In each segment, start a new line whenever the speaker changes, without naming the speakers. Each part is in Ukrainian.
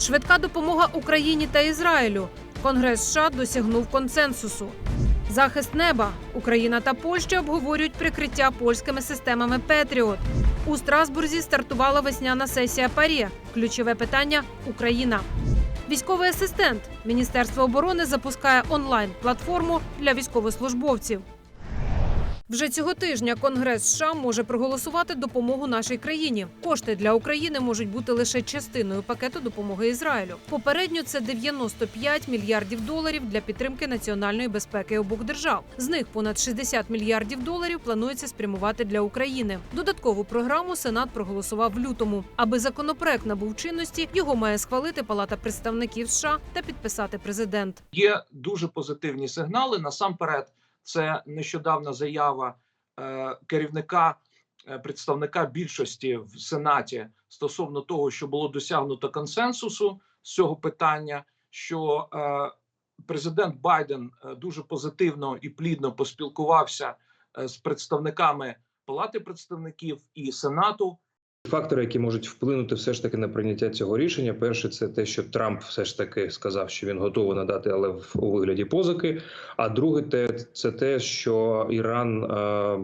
Швидка допомога Україні та Ізраїлю. Конгрес США досягнув консенсусу. Захист неба. Україна та Польща обговорюють прикриття польськими системами Петріот. У Страсбурзі стартувала весняна сесія ПАРЄ. Ключове питання Україна. Військовий асистент. Міністерство оборони запускає онлайн платформу для військовослужбовців. Вже цього тижня Конгрес США може проголосувати допомогу нашій країні. Кошти для України можуть бути лише частиною пакету допомоги Ізраїлю. Попередньо це 95 мільярдів доларів для підтримки національної безпеки обох держав. З них понад 60 мільярдів доларів планується спрямувати для України. Додаткову програму Сенат проголосував в лютому. Аби законопроект набув чинності, його має схвалити Палата представників США та підписати президент.
Є дуже позитивні сигнали. Насамперед, це нещодавна заява е, керівника е, представника більшості в Сенаті стосовно того, що було досягнуто консенсусу з цього питання. Що е, президент Байден е, дуже позитивно і плідно поспілкувався е, з представниками Палати представників і Сенату
Фактори, які можуть вплинути все ж таки на прийняття цього рішення. Перше, це те, що Трамп все ж таки сказав, що він готовий надати, але в у вигляді позики. А друге, те це те, що Іран е,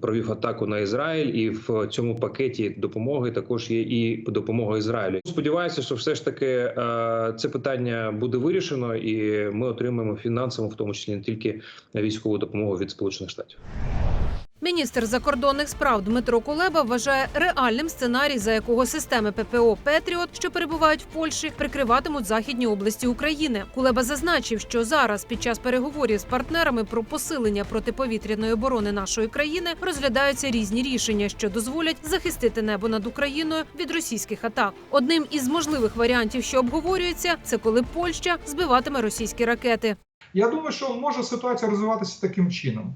провів атаку на Ізраїль, і в цьому пакеті допомоги також є і допомога Ізраїлю. Сподіваюся, що все ж таки е, це питання буде вирішено, і ми отримаємо фінансову, в тому числі не тільки військову допомогу від Сполучених Штатів.
Міністр закордонних справ Дмитро Кулеба вважає реальним сценарій, за якого системи ППО Петріот, що перебувають в Польщі, прикриватимуть західні області України. Кулеба зазначив, що зараз, під час переговорів з партнерами про посилення протиповітряної оборони нашої країни, розглядаються різні рішення, що дозволять захистити небо над Україною від російських атак. Одним із можливих варіантів, що обговорюється, це коли Польща збиватиме російські ракети.
Я думаю, що може ситуація розвиватися таким чином.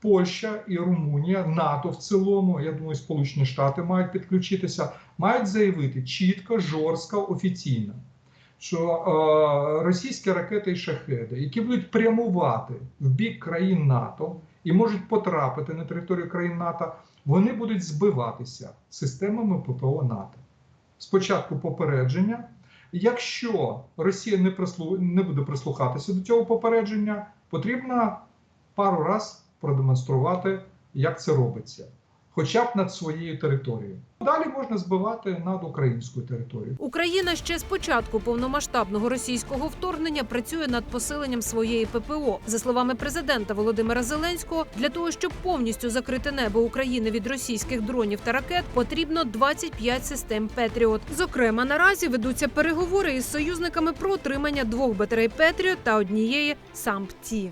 Польща і Румунія, НАТО в цілому, я думаю, Сполучені Штати мають підключитися, мають заявити чітко, жорстко, офіційно, що е, російські ракети і шахеди, які будуть прямувати в бік країн НАТО і можуть потрапити на територію країн НАТО, вони будуть збиватися системами ППО НАТО. Спочатку попередження. Якщо Росія не прислу... не буде прислухатися до цього попередження, потрібно пару раз продемонструвати, як це робиться, хоча б над своєю територією. Далі можна збивати над українською територією.
Україна ще з початку повномасштабного російського вторгнення працює над посиленням своєї ППО. За словами президента Володимира Зеленського, для того, щоб повністю закрити небо України від російських дронів та ракет, потрібно 25 систем Петріот. Зокрема, наразі ведуться переговори із союзниками про отримання двох батарей Петріот та однієї САМП-Ті.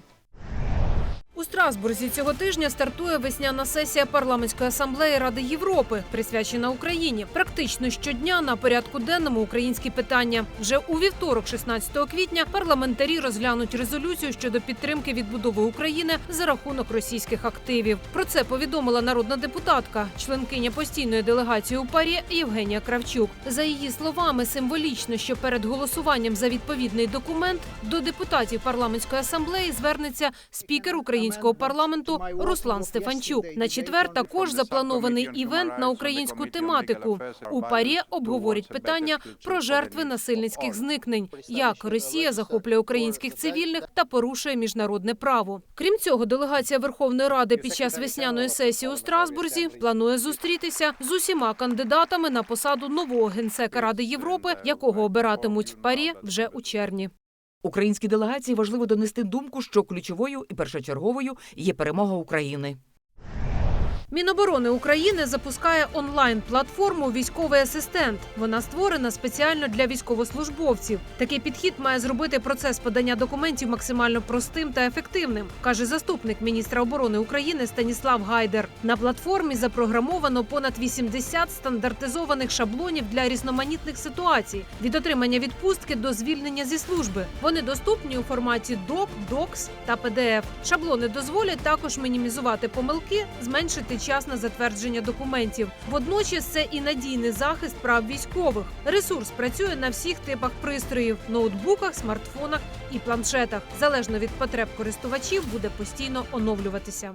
У Страсбурзі цього тижня стартує весняна сесія парламентської асамблеї Ради Європи, присвячена Україні. Практично щодня на порядку денному українські питання. Вже у вівторок, 16 квітня, парламентарі розглянуть резолюцію щодо підтримки відбудови України за рахунок російських активів. Про це повідомила народна депутатка, членкиня постійної делегації у парі Євгенія Кравчук. За її словами, символічно, що перед голосуванням за відповідний документ до депутатів парламентської асамблеї звернеться спікер українського парламенту Руслан Стефанчук. На четвер також запланований івент на українську тематику. У парі обговорять питання про жертви насильницьких зникнень, як Росія захоплює українських цивільних та порушує міжнародне право. Крім цього, делегація Верховної Ради під час весняної сесії у Страсбурзі планує зустрітися з усіма кандидатами на посаду нового генсека Ради Європи, якого обиратимуть в парі вже у червні.
Українській делегації важливо донести думку, що ключовою і першочерговою є перемога України.
Міноборони України запускає онлайн-платформу Військовий асистент. Вона створена спеціально для військовослужбовців. Такий підхід має зробити процес подання документів максимально простим та ефективним, каже заступник міністра оборони України Станіслав Гайдер. На платформі запрограмовано понад 80 стандартизованих шаблонів для різноманітних ситуацій від отримання відпустки до звільнення зі служби. Вони доступні у форматі DOC, DOCS та PDF. Шаблони дозволять також мінімізувати помилки, зменшити час на затвердження документів. Водночас це і надійний захист прав військових. Ресурс працює на всіх типах пристроїв: ноутбуках, смартфонах і планшетах. Залежно від потреб користувачів буде постійно оновлюватися.